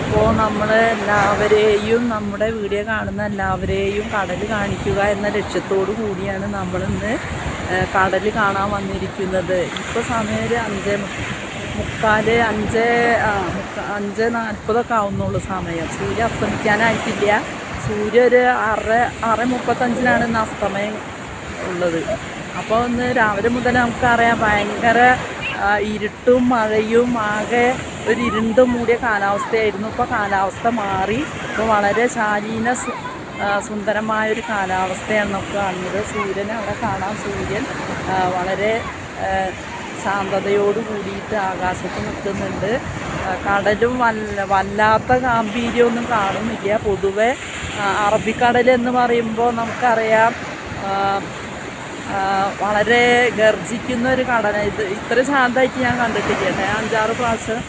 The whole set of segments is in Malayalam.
അപ്പോൾ നമ്മൾ എല്ലാവരെയും നമ്മുടെ വീഡിയോ കാണുന്ന എല്ലാവരെയും കടൽ കാണിക്കുക എന്ന ലക്ഷ്യത്തോടു കൂടിയാണ് നമ്മളിന്ന് കടൽ കാണാൻ വന്നിരിക്കുന്നത്. ഇപ്പോൾ സമയം ഒരു അഞ്ച് മുക്കാൽ അഞ്ച് അഞ്ച് നാൽപ്പതൊക്കെ ആവുന്നുള്ളൂ സമയം. സൂര്യ അസ്തമിക്കാനായിട്ടില്ല. സൂര്യ ഒരു ആറ് ആറ് മുപ്പത്തഞ്ചിനാണ് ഇന്ന് അസ്തമയം ഉള്ളത്. അപ്പോൾ ഒന്ന് രാവിലെ മുതൽ നമുക്കറിയാം ഭയങ്കര ഇരുട്ടും മഴയും ആകെ ഒരു ഇരുണ്ടും മൂടിയ കാലാവസ്ഥയായിരുന്നു. ഇപ്പോൾ കാലാവസ്ഥ മാറി. ഇപ്പോൾ വളരെ ശാലീന സുന്ദരമായൊരു കാലാവസ്ഥയാണ് നമുക്ക് കാണുന്നത്. സൂര്യനെ അവിടെ കാണാം. സൂര്യൻ വളരെ ശാന്തതയോട് കൂടിയിട്ട് ആകാശത്ത് നിൽക്കുന്നുണ്ട്. കടലും വല്ല വല്ലാത്ത ഗാംഭീര്യമൊന്നും കാണുന്നില്ല. പൊതുവെ അറബിക്കടൽ എന്ന് പറയുമ്പോൾ നമുക്കറിയാം വളരെ ഗർജിക്കുന്ന ഒരു കടല. ഇത് ഇത്ര ശാന്തമായിട്ട് ഞാൻ കണ്ടിട്ടില്ല അഞ്ചാറ് പ്രാവശ്യം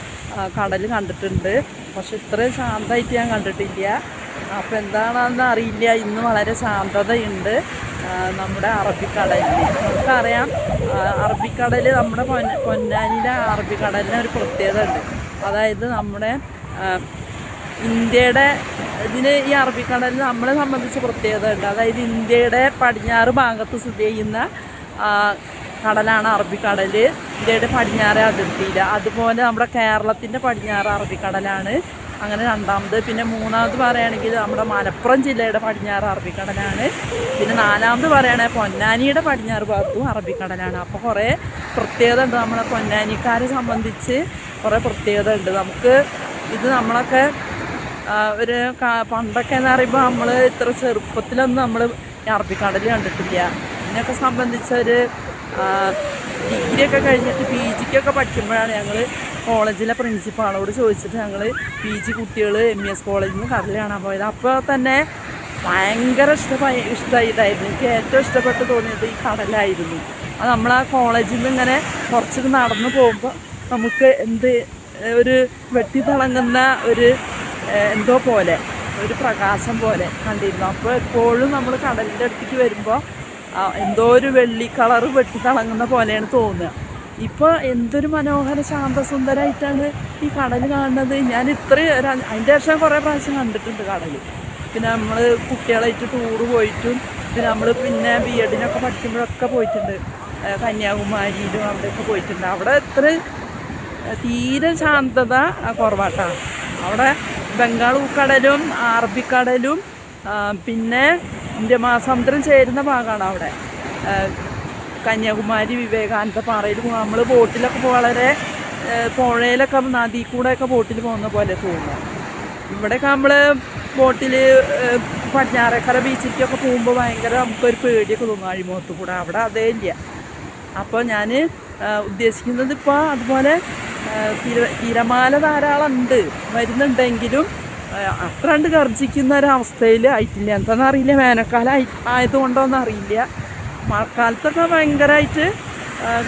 കടൽ കണ്ടിട്ടുണ്ട്. പക്ഷെ ഇത്രയും ശാന്തമായിട്ട് ഞാൻ കണ്ടിട്ടില്ല. അപ്പോൾ എന്താണെന്ന് അറിയില്ല. ഇന്ന് വളരെ ശാന്തതയുണ്ട്. നമ്മുടെ അറബിക്കടലിൽ നമുക്കറിയാം അറബിക്കടൽ നമ്മുടെ പൊന്ന പൊന്നാനിയിലെ അറബിക്കടലിന് ഒരു പ്രത്യേകത ഉണ്ട്. അതായത് നമ്മുടെ ഇന്ത്യയുടെ ഇതിന് ഈ അറബിക്കടലിൽ നമ്മളെ സംബന്ധിച്ച് പ്രത്യേകത ഉണ്ട്. അതായത് ഇന്ത്യയുടെ പടിഞ്ഞാറ് ഭാഗത്ത് സ്ഥിതി ചെയ്യുന്ന കടലാണ് അറബിക്കടൽ ഇന്ത്യയുടെ പടിഞ്ഞാറ് അതിർത്തിയിൽ അതുപോലെ നമ്മുടെ കേരളത്തിന്റെ പടിഞ്ഞാറ് അറബിക്കടലാണ് അങ്ങനെ രണ്ടാമത്. പിന്നെ മൂന്നാമത് പറയുകയാണെങ്കിൽ നമ്മുടെ മലപ്പുറം ജില്ലയുടെ പടിഞ്ഞാറ് അറബിക്കടലാണ്. പിന്നെ നാലാമത് പറയുകയാണെങ്കിൽ പൊന്നാനിയുടെ പടിഞ്ഞാറ് ഭാഗത്തും അറബിക്കടലാണ്. അപ്പോൾ കുറേ പ്രത്യേകത ഉണ്ട് നമ്മളെ പൊന്നാനിക്കാരെ സംബന്ധിച്ച്. കുറേ പ്രത്യേകത ഉണ്ട് നമുക്ക് ഇത് നമ്മളൊക്കെ ഒരു പണ്ടൊക്കെ എന്ന് പറയുമ്പോൾ നമ്മൾ ഇത്ര ചെറുപ്പത്തിലൊന്നും നമ്മൾ അറബിക്കടൽ കണ്ടിട്ടില്ല. ഇതിനൊക്കെ സംബന്ധിച്ച് ഒരു ഡിഗ്രി ഒക്കെ കഴിഞ്ഞിട്ട് പി ജിക്കൊക്കെ പഠിക്കുമ്പോഴാണ് ഞങ്ങൾ കോളേജിലെ പ്രിൻസിപ്പാളോട് ചോദിച്ചിട്ട് ഞങ്ങൾ പി ജി കുട്ടികൾ എം എസ് കോളേജിൽ നിന്ന് കടൽ കാണാൻ പോയത്. അപ്പോൾ തന്നെ ഭയങ്കര ഇഷ്ടമായി ഇഷ്ടമായിട്ടായിരുന്നു. എനിക്ക് ഏറ്റവും ഇഷ്ടപ്പെട്ട് തോന്നിയത് ഈ കടലായിരുന്നു. അത് നമ്മൾ ആ കോളേജിൽ നിന്ന് ഇങ്ങനെ കുറച്ച് നടന്നു പോകുമ്പോൾ നമുക്ക് എന്ത് ഒരു വെട്ടി തിളങ്ങുന്ന ഒരു എന്തോ പോലെ ഒരു പ്രകാശം പോലെ കണ്ടിരുന്നു. അപ്പോൾ എപ്പോഴും നമ്മൾ കടലിന്റെ അടുത്തേക്ക് വരുമ്പോൾ എന്തോ ഒരു വെള്ളി കളറ് വെട്ടിത്തിളങ്ങുന്ന പോലെയാണ് തോന്നുക. ഇപ്പോൾ എന്തൊരു മനോഹര ശാന്തസുന്ദരമായിട്ടാണ് ഈ കടൽ കാണുന്നത്. ഞാൻ അഞ്ച്- അതിന്റെ ശേഷം കുറേ പ്രാവശ്യം കണ്ടിട്ടുണ്ട് കടൽ പിന്നെ നമ്മൾ കുട്ടികളായിട്ട് ടൂറ് പോയിട്ടും പിന്നെ നമ്മൾ പിന്നെ ബി എഡിനൊക്കെ പഠിക്കുമ്പോഴൊക്കെ പോയിട്ടുണ്ട്. കന്യാകുമാരിയിലും അവിടെയൊക്കെ പോയിട്ടുണ്ട്. അവിടെ എത്ര തീരെ ശാന്തത കുറവാട്ടാണ് അവിടെ ബംഗാൾ ഉൾക്കടലും അറബിക്കടലും പിന്നെ ഇന്ത്യ മഹാസമുദ്രം ചേരുന്ന ഭാഗമാണ് അവിടെ. കന്യാകുമാരി വിവേകാനന്ദ പാറയിൽ നമ്മൾ ബോട്ടിലൊക്കെ വളരെ പുഴയിലൊക്കെ നദി കൂടെയൊക്കെ ബോട്ടിൽ പോകുന്ന പോലെ തോന്നുന്നു. ഇവിടെയൊക്കെ നമ്മൾ ബോട്ടിൽ പടിഞ്ഞാറേക്കര ബീച്ചിലേക്കൊക്കെ പോകുമ്പോൾ ഭയങ്കര നമുക്കൊരു പേടിയൊക്കെ തോന്നും. അഴിമുഖത്ത് കൂടെ. അവിടെ അതേ ഇല്ല. അപ്പോൾ ഞാൻ ഉദ്ദേശിക്കുന്നത് ഇപ്പോൾ അതുപോലെ തിര തിരമാല ധാരാളം ഉണ്ട്. വരുന്നുണ്ടെങ്കിലും അത്ര കണ്ട് ഗർജിക്കുന്ന ഒരവസ്ഥയിൽ ആയിട്ടില്ല. എന്താണെന്ന് അറിയില്ല. വേനൽക്കാലം ആയി ആയതുകൊണ്ടോന്നും അറിയില്ല. മഴക്കാലത്തൊക്കെ ഭയങ്കരമായിട്ട്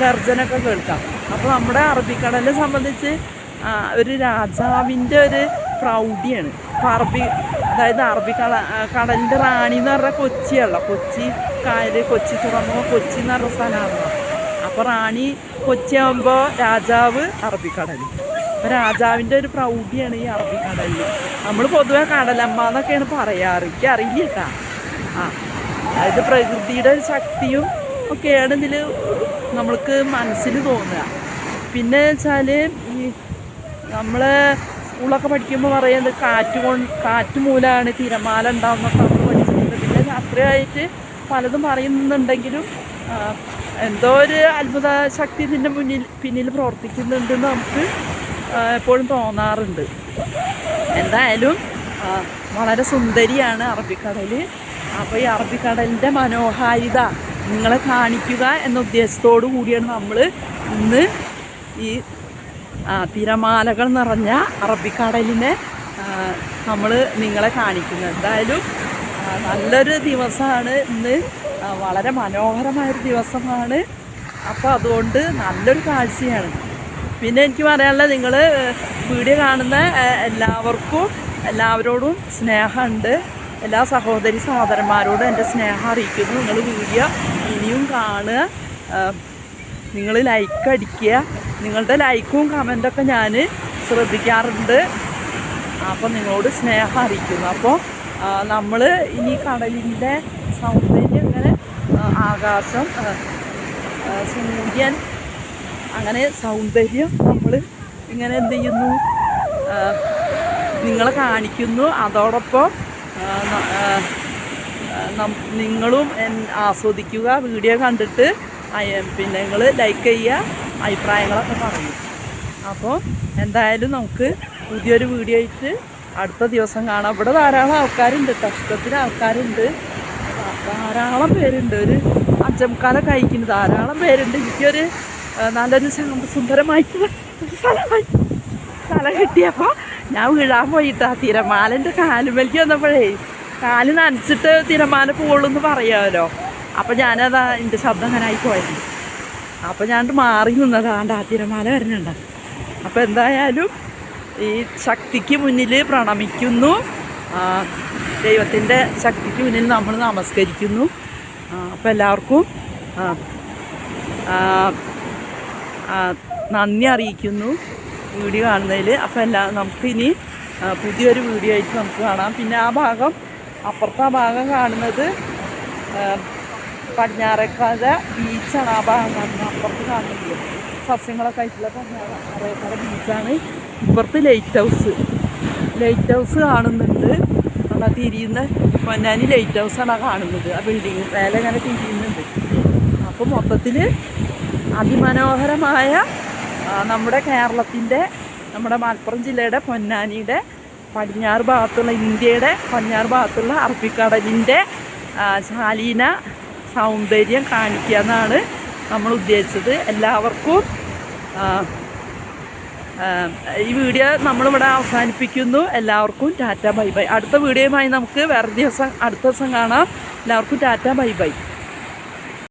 ഗർജനൊക്കെ കേൾക്കാം. അപ്പോൾ നമ്മുടെ അറബിക്കടലിനെ സംബന്ധിച്ച് ഒരു രാജാവിന്റെ ഒരു പ്രൗഢിയാണ്. അപ്പോൾ അറബി അതായത് അറബി കട കടലിന്റെ റാണി എന്ന് പറഞ്ഞാൽ കൊച്ചിയല്ല കൊച്ചി കായൽ കൊച്ചി തുറമുഖം കൊച്ചി എന്ന് പറഞ്ഞ സ്ഥലമാണ് അപ്പോൾ റാണി കൊച്ചിയാകുമ്പോൾ രാജാവ് അറബിക്കടൽ രാജാവിന്റെ ഒരു പ്രൗഢിയാണ് ഈ അറബി അറബിക്കടലിൽ നമ്മൾ പൊതുവെ കടലമ്മ എന്നൊക്കെയാണ് പറയാറ്. എനിക്ക് അറിയില്ല കേട്ടാ ആ അതായത് പ്രകൃതിയുടെ ഒരു ശക്തിയും ഒക്കെയാണ് ഇതിൽ നമ്മൾക്ക് മനസ്സിൽ തോന്നുക. പിന്നെ വെച്ചാൽ ഈ നമ്മൾ സ്കൂളൊക്കെ പഠിക്കുമ്പോൾ പറയുന്നത് കാറ്റ് കൊണ്ട് കാറ്റ് മൂലമാണ് തിരമാല ഉണ്ടാവുന്നൊക്കെ നമ്മൾ പഠിച്ചിട്ടുണ്ട്. പിന്നെ ശാസ്ത്രീയമായിട്ട് പലതും പറയുന്നുണ്ടെങ്കിലും എന്തോ ഒരു അത്ഭുത ശക്തി ഇതിന്റെ മുന്നിൽ പിന്നിൽ പ്രവർത്തിക്കുന്നുണ്ടെന്ന് നമുക്ക് എപ്പോഴും തോന്നാറുണ്ട്. എന്തായാലും വളരെ സുന്ദരിയാണ് അറബിക്കടൽ അപ്പോൾ ഈ അറബിക്കടലിന്റെ മനോഹാരിത നിങ്ങളെ കാണിക്കുക എന്ന ഉദ്ദേശത്തോടു കൂടിയാണ് നമ്മൾ ഇന്ന് ഈ തിരമാലകൾ നിറഞ്ഞ അറബിക്കടലിനെ നമ്മൾ നിങ്ങളെ കാണിക്കുന്നത്. എന്തായാലും നല്ലൊരു ദിവസമാണ് ഇന്ന്. വളരെ മനോഹരമായൊരു ദിവസമാണ്. അപ്പോൾ അതുകൊണ്ട് നല്ലൊരു കാഴ്ചയാണ്. പിന്നെ എനിക്ക് പറയാനുള്ളത് നിങ്ങൾ വീഡിയോ കാണുന്ന എല്ലാവർക്കും എല്ലാവരോടും സ്നേഹമുണ്ട്. എല്ലാ സഹോദരി സഹോദരന്മാരോടും എന്റെ സ്നേഹം അറിയിക്കുന്നു. നിങ്ങൾ വീഡിയോ ഇനിയും കാണുക. നിങ്ങൾ ലൈക്ക് അടിക്കുക. നിങ്ങളുടെ ലൈക്കും കമന്റൊക്കെ ഞാൻ ശ്രദ്ധിക്കാറുണ്ട്. അപ്പോൾ നിങ്ങളോട് സ്നേഹം അറിയിക്കുന്നു. അപ്പോൾ നമ്മൾ ഇനി കടലിന്റെ സൗന്ദര്യം ഇങ്ങനെ ആകാശം സൂര്യൻ അങ്ങനെ സൗന്ദര്യം നമ്മൾ ഇങ്ങനെ എന്ത് ചെയ്യുന്നു? നിങ്ങളെ കാണിക്കുന്നു. അതോടൊപ്പം നിങ്ങളും ആസ്വദിക്കുക. വീഡിയോ കണ്ടിട്ട് പിന്നെ നിങ്ങൾ ലൈക്ക് ചെയ്യുക. അഭിപ്രായങ്ങളൊക്കെ പറയും. അപ്പോൾ എന്തായാലും നമുക്ക് പുതിയൊരു വീഡിയോ ആയിട്ട് അടുത്ത ദിവസം കാണാം. ഇവിടെ ധാരാളം ആൾക്കാരുണ്ട്. കഷ്ടത്തിന് ആൾക്കാരുണ്ട്. ധാരാളം പേരുണ്ട്. ഒരു അഞ്ചമുക്കാലൊക്കെ അയക്കുന്നു ധാരാളം പേരുണ്ട്. എനിക്കൊരു നല്ലൊരു സുന്ദരമായിട്ടുള്ള സ്ഥലമായി. സ്ഥലം കിട്ടിയപ്പോൾ ഞാൻ വീഴാൻ പോയിട്ടാ തിരമാലന്റെ കാലുമലിക്ക് വന്നപ്പോഴേ കാൽ നനച്ചിട്ട് തിരമാല പോകുള്ളൂ എന്ന് പറയാമല്ലോ അപ്പം ഞാനതാ എന്റെ ശബ്ദം അങ്ങനെ ആയിപ്പോയത് പോയത്. അപ്പം ഞാൻ മാറി നിന്നതാണ്ട് ആ തിരമാല വരുന്നുണ്ട്. അപ്പം എന്തായാലും ഈ ശക്തിക്ക് മുന്നിൽ പ്രണമിക്കുന്നു. ദൈവത്തിന്റെ ശക്തിക്ക് മുന്നിൽ നമ്മൾ നമസ്കരിക്കുന്നു. അപ്പം എല്ലാവർക്കും നന്ദി അറിയിക്കുന്നു വീഡിയോ കാണുന്നതിൽ. അപ്പോൾ എല്ലാ നമുക്കിനി പുതിയൊരു വീഡിയോ ആയിട്ട് നമുക്ക് കാണാം. പിന്നെ ആ ഭാഗം അപ്പുറത്തെ ഭാഗം കാണുന്നത് പടിഞ്ഞാറേക്കര ബീച്ചാണ് ആ ഭാഗം കാണുന്നത്. അപ്പുറത്ത് കാണുന്നത് സസ്യങ്ങളൊക്കെ ആയിട്ടുള്ള പടിഞ്ഞാറേക്കര ബീച്ചാണ്. ഇപ്പുറത്ത് ലൈറ്റ് ഹൗസ് ലൈറ്റ് ഹൗസ് കാണുന്നുണ്ട്. അവിടെ തിരിയുന്ന പൊന്നാനി ലൈറ്റ് ഹൗസാണ് കാണുന്നത്. ആ ബിൽഡിങ് മേലെ ഇങ്ങനെ തിരിയുന്നുണ്ട്. അപ്പോൾ മൊത്തത്തിൽ അതിമനോഹരമായ നമ്മുടെ കേരളത്തിന്റെ നമ്മുടെ മലപ്പുറം ജില്ലയുടെ പൊന്നാനിയുടെ പടിഞ്ഞാറ് ഭാഗത്തുള്ള ഇന്ത്യയുടെ പടിഞ്ഞാറ് ഭാഗത്തുള്ള അറബിക്കടലിന്റെ ശാലീന സൗന്ദര്യം കാണിക്കുക എന്നാണ് നമ്മൾ ഉദ്ദേശിച്ചത്. എല്ലാവർക്കും ഈ വീഡിയോ നമ്മളിവിടെ അവസാനിപ്പിക്കുന്നു. എല്ലാവർക്കും ടാറ്റ ബൈ ബൈ. അടുത്ത വീഡിയോയുമായി നമുക്ക് വേറെ ദിവസം അടുത്ത ദിവസം കാണാം. എല്ലാവർക്കും ടാറ്റ ബൈ ബൈ.